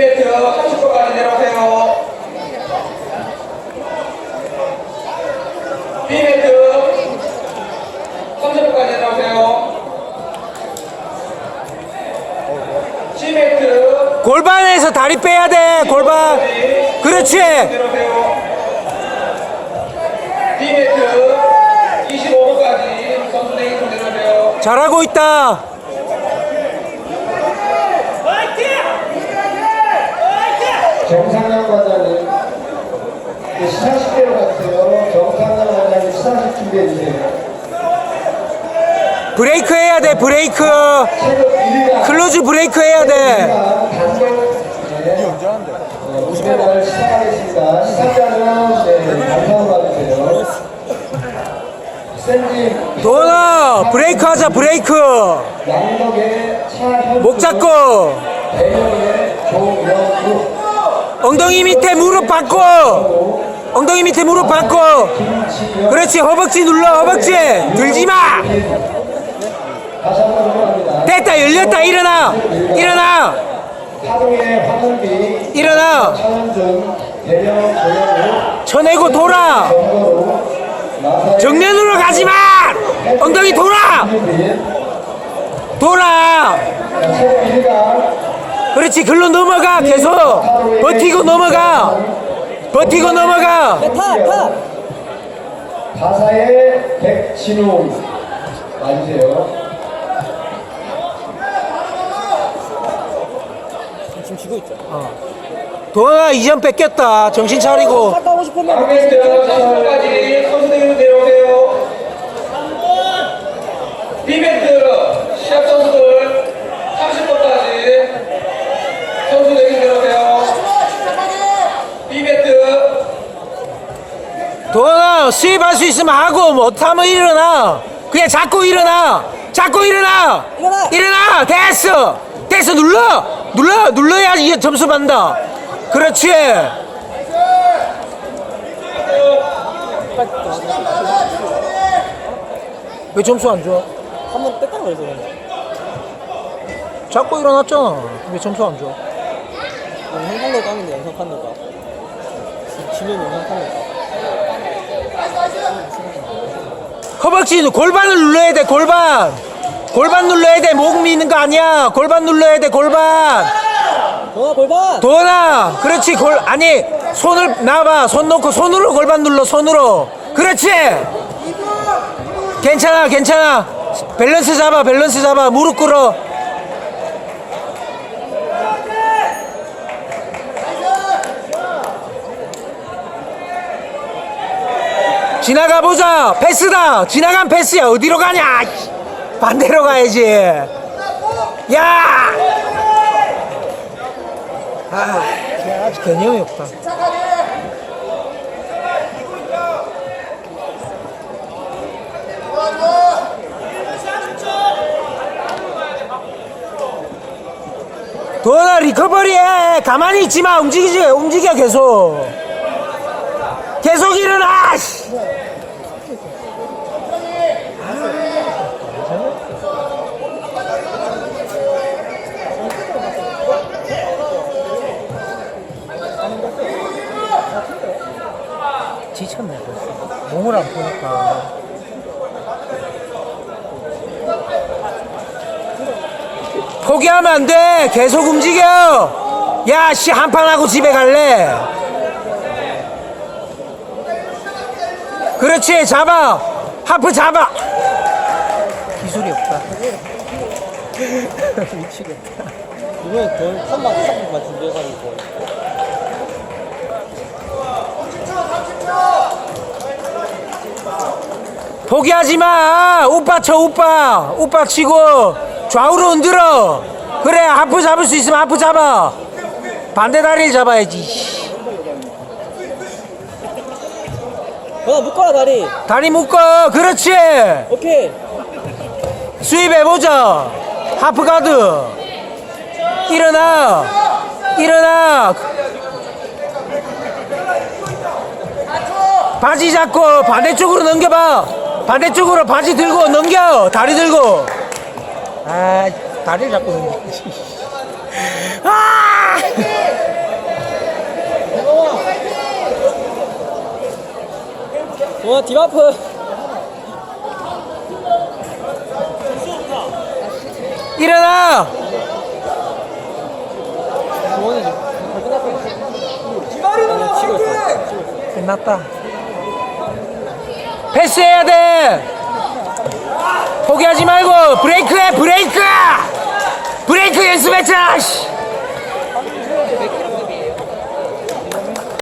B매트 30번까지 내려오세요. B매트 30번까지 내려오세요. C매트 골반에서 다리 빼야 돼 골반 그렇지 내려오세요. D매트 25번까지 선수 대기로 내려오세요. 잘하고 있다 정상남 관장님 네, 시상식 대로 가세요. 정상남 관장님 시상식 준비해 주세요. 브레이크 해야 돼 브레이크 체력 1위가 클로즈 브레이크 해야 돼 시작하겠습니다. 네, 감사로. 샌디 도나 브레이크 하자 브레이크 양덕의 차현 목 잡고 대명의 조영국 엉덩이 밑에 무릎 받고. 엉덩이 밑에 무릎 받고. 그렇지 허벅지 눌러 허벅지. 들지 마. 다시 한번 응원합니다. 됐다 열렸다. 일어나. 일어나. 일어나. 쳐내고 돌아. 정면으로 가지 마. 엉덩이 돌아. 돌아. 체력 1위가 그렇지 글로 넘어가 계속. 버티고 넘어가. 버티고 넘어가. 가사의 백진웅 와주세요. 도나 이전 뺏겼다. 정신 차리고. B매트 30번까지 선수 대기로 내려오세요. B매트 시합 선수들 30번까지 선수 대기로 내려오세요. B매트 도나 수입할 수 있으면 하고 못하면 일어나. 그냥 잡고 일어나. 잡고 일어나. 일어나! 일어나. 됐어. 됐어. 눌러. 눌러. 눌러야지 이게 점수 받는다. 그렇지. 왜 점수 안 줘? 한번 뺐다고 그래서 잡고 일어났잖아. 왜 점수 안 줘? 영상 판로 까는데 영상 판로가. 지면 영상 판로 허벅지 골반을 눌러야 돼 골반. 골반 눌러야 돼목 미는 거 아니야. 골반 눌러야 돼 골반. 동아 골반. 도원아 그렇지. 골 아니 손을 놔봐. 손 놓고 손으로 골반 눌러 손으로. 그렇지. 괜찮아 괜찮아. 밸런스 잡아 밸런스 잡아. 무릎 꿇어 지나가 보자 패스다 지나간 패스야 어디로 가냐 반대로 가야지 야 아, 걔 아직 개념이 없다. 도나 리커버리해. 가만히 있지 마. 움직이지. 움직여 계속. 계속 일어나. 씨. 지쳤네 벌써. 몸을 안 푸니까. 포기하면 안 돼. 계속 움직여. 야, 씨, 한판 하고 집에 갈래. 그렇지, 잡아. 하프 잡아. 기술이 없다. 미치겠다. 이번에 거의 3만 3만 준비해가지고 포기하지 마. 오빠 쳐, 오빠. 오빠 치고 좌우로 흔들어. 그래, 하프 잡을 수 있으면 하프 잡아. 반대 다리를 잡아야지. 동아 묶어라 다리 다리 묶어. 그렇지. 오케이 수입해보자. 하프 가드. 일어나. 일어나. 바지 잡고 반대쪽으로 넘겨봐. 반대쪽으로 바지 들고 넘겨. 다리 들고. 아, 다리를 잡고 넘겨. 아! 일어나! 주원이 지금 치고 있어. 끝났다. 패스해야 돼! 포기하지 말고 브레이크해 브레이크! 브레이크 연습했잖아 씨.